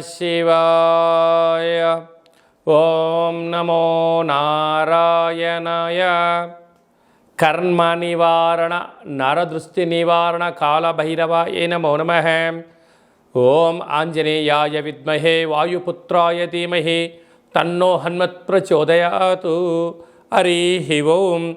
శివాయ ఓం నమో నారాయణాయ కర్మ నివారణ నరదృష్టి నివారణ కాళభైరవాయ నమో నమ ఓం ఆంజనేయాయ విద్మహే వాయుపుత్రాయ ధీమహి తన్నో హన్మత్ ప్రచోదయాతు హరి ఓం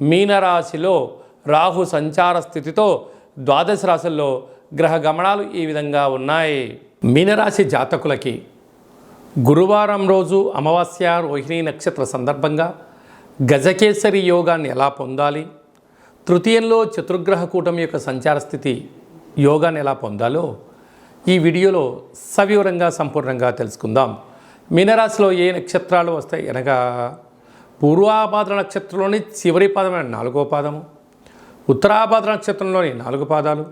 మీనరాశిలో రాహు సంచార స్థితితో ద్వాదశ రాశుల్లో గ్రహ గమనాలు ఈ విధంగా ఉన్నాయి. మీనరాశి జాతకులకి గురువారం రోజు అమావాస్య రోహిణి నక్షత్ర సందర్భంగా గజకేసరి యోగాన్ని ఎలా పొందాలి? తృతీయంలో చతుర్గ్రహ కూటమి యొక్క సంచార స్థితి యోగాన్ని ఎలా పొందాలో ఈ వీడియోలో సవివరంగా సంపూర్ణంగా తెలుసుకుందాం. మీనరాశిలో ఏ నక్షత్రాలు వస్తాయి? అనగా పూర్వాభాద్ర నక్షత్రంలోని చివరి పాదమైన నాలుగో పాదము ఉత్తరాభాద్ర నక్షత్రంలోని నాలుగు పాదాలు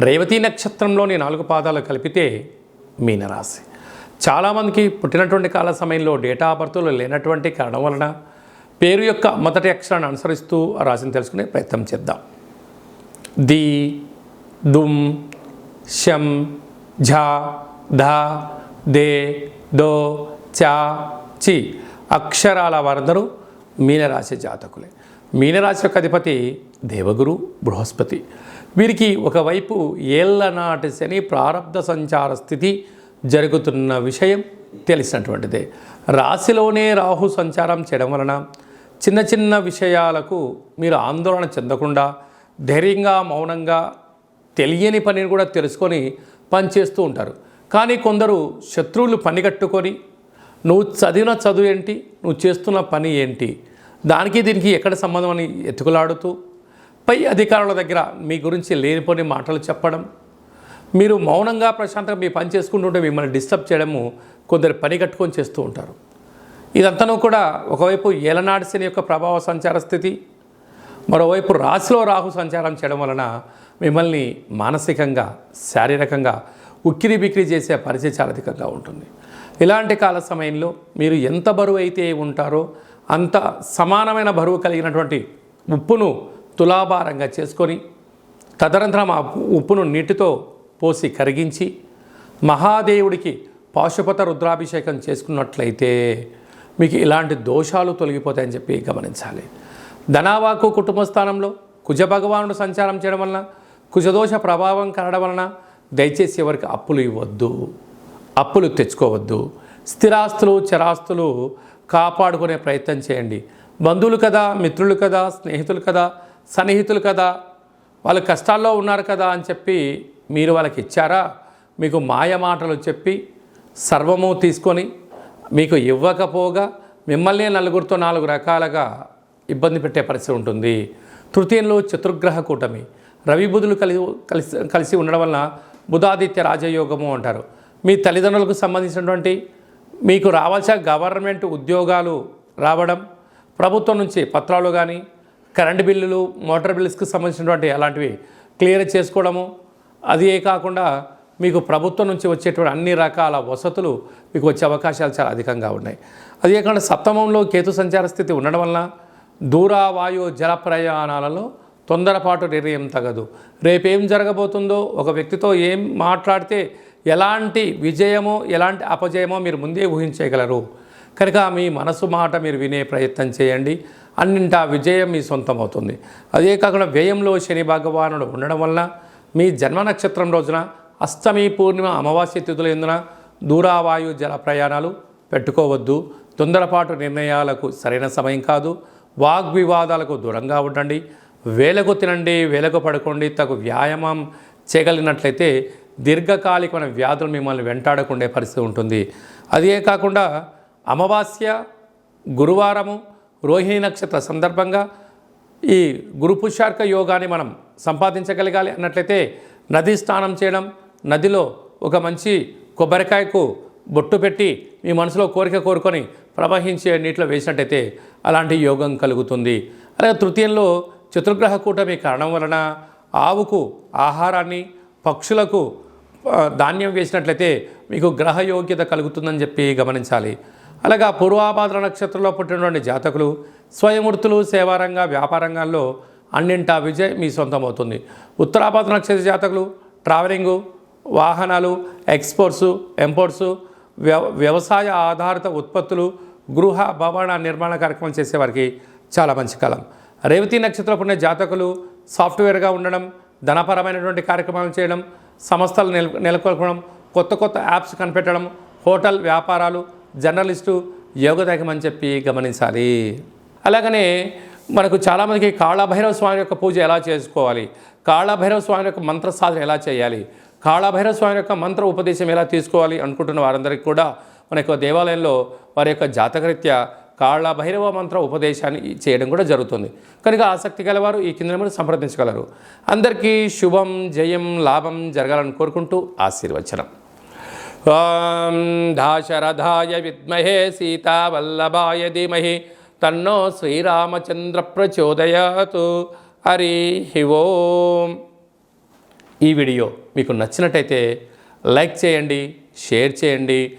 రేవతి నక్షత్రంలోని నాలుగు పాదాలు కలిపితే మీనరాశి. చాలామందికి పుట్టినటువంటి కాల సమయంలో డేటా బర్త్లు లేనటువంటి కారణం వలన పేరు యొక్క మొదటి అక్షరాన్ని అనుసరిస్తూ ఆ రాశిని తెలుసుకునే ప్రయత్నం చేద్దాం. ది దుమ్ శం ఝ ధ దే దో చా చి. అక్షరాల వారందరూ మీనరాశి జాతకులే. మీనరాశి యొక్క అధిపతి దేవగురు బృహస్పతి. వీరికి ఒకవైపు ఏళ్ళ నాటి శని ప్రారంధ సంచార స్థితి జరుగుతున్న విషయం తెలిసినటువంటిదే. రాశిలోనే రాహు సంచారం చేయడం వలన చిన్న చిన్న విషయాలకు మీరు ఆందోళన చెందకుండా ధైర్యంగా మౌనంగా తెలియని పనిని కూడా తెలుసుకొని పనిచేస్తూ ఉంటారు. కానీ కొందరు శత్రువులు పని కట్టుకొని నువ్వు చదివిన చదువు ఏంటి? నువ్వు చేస్తున్న పని ఏంటి? దానికి దీనికి ఎక్కడ సంబంధం అని ఎత్తుకులాడుతూ పై అధికారుల దగ్గర మీ గురించి లేనిపోని మాటలు చెప్పడం మీరు మౌనంగా ప్రశాంతంగా మీ పని చేసుకుంటుంటే మిమ్మల్ని డిస్టర్బ్ చేయడము కొందరు పని కట్టుకొని చేస్తూ ఉంటారు. ఇదంతనూ కూడా ఒకవైపు ఏలనాడిసిన యొక్క ప్రభావ సంచార స్థితి మరోవైపు రాశిలో రాహు సంచారం చేయడం వలన మిమ్మల్ని మానసికంగా శారీరకంగా ఉక్కిరి బిక్కిరి చేసే పరిస్థితి చాలా అధికంగా ఉంటుంది. ఇలాంటి కాల సమయంలో మీరు ఎంత బరువు అయితే ఉంటారో అంత సమానమైన బరువు కలిగినటువంటి ఉప్పును తులాభారంగా చేసుకొని తదనంతరం ఆ ఉప్పును నీటితో పోసి కరిగించి మహాదేవుడికి పాశుపత రుద్రాభిషేకం చేసుకున్నట్లయితే మీకు ఇలాంటి దోషాలు తొలగిపోతాయని చెప్పి గమనించాలి. ధనావాకు కుటుంబ స్థానంలో కుజ భగవానుడు సంచారం చేయడం వలన కుజదోష ప్రభావం కలగడం వలన దయచేసి ఎవరికి అప్పులు ఇవ్వద్దు. అప్పులు తెచ్చుకోవద్దు. స్థిరాస్తులు చరాస్తులు కాపాడుకునే ప్రయత్నం చేయండి. బంధువులు కదా మిత్రులు కదా స్నేహితులు కదా సన్నిహితులు కదా వాళ్ళు కష్టాల్లో ఉన్నారు కదా అని చెప్పి మీరు వాళ్ళకి ఇచ్చారా? మీకు మాయ మాటలు చెప్పి సర్వము తీసుకొని మీకు ఇవ్వకపోగా మిమ్మల్ని నలుగురితో నాలుగు రకాలుగా ఇబ్బంది పెట్టే పరిస్థితి ఉంటుంది. తృతీయంలో చతుర్గ్రహ కూటమి. రవి బుధులు కలిసి కలిసి కలిసి ఉండడం వలన బుధాదిత్య రాజయోగము అంటారు. మీ తల్లిదండ్రులకు సంబంధించినటువంటి మీకు రావాల్సిన గవర్నమెంట్ ఉద్యోగాలు రావడం ప్రభుత్వం నుంచి పత్రాలు కానీ కరెంటు బిల్లులు మోటార్ బిల్స్కి సంబంధించినటువంటి అలాంటివి క్లియర్ చేసుకోవడము అదే కాకుండా మీకు ప్రభుత్వం నుంచి వచ్చేటువంటి అన్ని రకాల వసతులు మీకు వచ్చే అవకాశాలు చాలా అధికంగా ఉన్నాయి. అదే కాకుండా సప్తమంలో కేతు సంచార స్థితి ఉండడం వలన దూర వాయు జల ప్రయాణాలలో తొందరపాటు నిర్ణయం తగదు. రేపేం జరగబోతుందో ఒక వ్యక్తితో ఏం మాట్లాడితే ఎలాంటి విజయమో ఎలాంటి అపజయమో మీరు ముందే ఊహించగలరు. కనుక మీ మనసు మాట మీరు వినే ప్రయత్నం చేయండి. అన్నింటా విజయం మీ సొంతం అవుతుంది అదే కాకుండా వ్యయంలో శని భగవానుడు ఉండడం వలన మీ జన్మ నక్షత్రం రోజున అష్టమి పూర్ణిమ అమావాస్య తిథుల ఎందున దూరావాయు జల ప్రయాణాలు పెట్టుకోవద్దు. తొందరపాటు నిర్ణయాలకు సరైన సమయం కాదు. వాగ్వివాదాలకు దూరంగా ఉండండి. వేలకు తినండి వేలకు పడుకోండి. తగు వ్యాయామం చేయగలిగినట్లయితే దీర్ఘకాలికమైన వ్యాధులు మిమ్మల్ని వెంటాడకుండే పరిస్థితి ఉంటుంది. అదే కాకుండా అమావాస్య గురువారము రోహిణి నక్షత్ర సందర్భంగా ఈ గురుపుషార్క యోగాన్ని మనం సంపాదించగలగాలి అన్నట్లయితే నది స్నానం చేయడం నదిలో ఒక మంచి కొబ్బరికాయకు బొట్టు పెట్టి మీ మనసులో కోరిక కోరుకొని ప్రవహించే నీటిలో వేసినట్టయితే అలాంటి యోగం కలుగుతుంది. అలాగే తృతీయంలో చతుర్గ్రహ కూటమి కారణం వలన ఆవుకు ఆహారాన్ని పక్షులకు ధాన్యం వేసినట్లయితే మీకు గ్రహ యోగ్యత కలుగుతుందని చెప్పి గమనించాలి. అలాగా పూర్వాభాద్ర నక్షత్రంలో పుట్టినటువంటి జాతకులు స్వయమూర్తులు సేవారంగ వ్యాపారంగాల్లో అన్నింటా విజయం మీ సొంతమవుతుంది. ఉత్తరాభాద్ర నక్షత్ర జాతకులు ట్రావెలింగు వాహనాలు ఎక్స్పోర్ట్స్ ఎంపోర్ట్సు వ్యవ వ్యవసాయ ఆధారిత ఉత్పత్తులు గృహ భవన నిర్మాణ కార్యక్రమం చేసేవారికి చాలా మంచి కాలం. రేవతి నక్షత్రం పుణ్య జాతకులు సాఫ్ట్వేర్గా ఉండడం ధనపరమైనటువంటి కార్యక్రమాలు చేయడం సంస్థలు నెల నెలకొల్పడం కొత్త కొత్త యాప్స్ కనిపెట్టడం హోటల్ వ్యాపారాలు జర్నలిస్టు యోగదాయకం అని చెప్పి గమనించాలి. అలాగనే మనకు చాలామందికి కాళభైరవ స్వామి యొక్క పూజ ఎలా చేసుకోవాలి? కాళభైరవ స్వామి యొక్క మంత్ర సాధన ఎలా చేయాలి? కాళభైరవ స్వామి యొక్క మంత్ర ఉపదేశం ఎలా తీసుకోవాలి అనుకుంటున్న వారందరికీ కూడా మన యొక్క దేవాలయంలో వారి యొక్క జాతకరీత్యా కాళభైరవ మంత్ర ఉపదేశాన్ని చేయడం కూడా జరుగుతుంది. కనుక ఆసక్తి గలవారు ఈ కింద నెంబర్ సంప్రదించగలరు. అందరికీ శుభం జయం లాభం జరగాలని కోరుకుంటూ ఆశీర్వచనం. ఓం దాశరథాయ విద్మహే సీతావల్లభాయ ధీమహి. తన్నో శ్రీరామచంద్ర ప్రచోదయాతు. హరి ఓం. ఈ వీడియో మీకు నచ్చినట్టయితే లైక్ చేయండి షేర్ చేయండి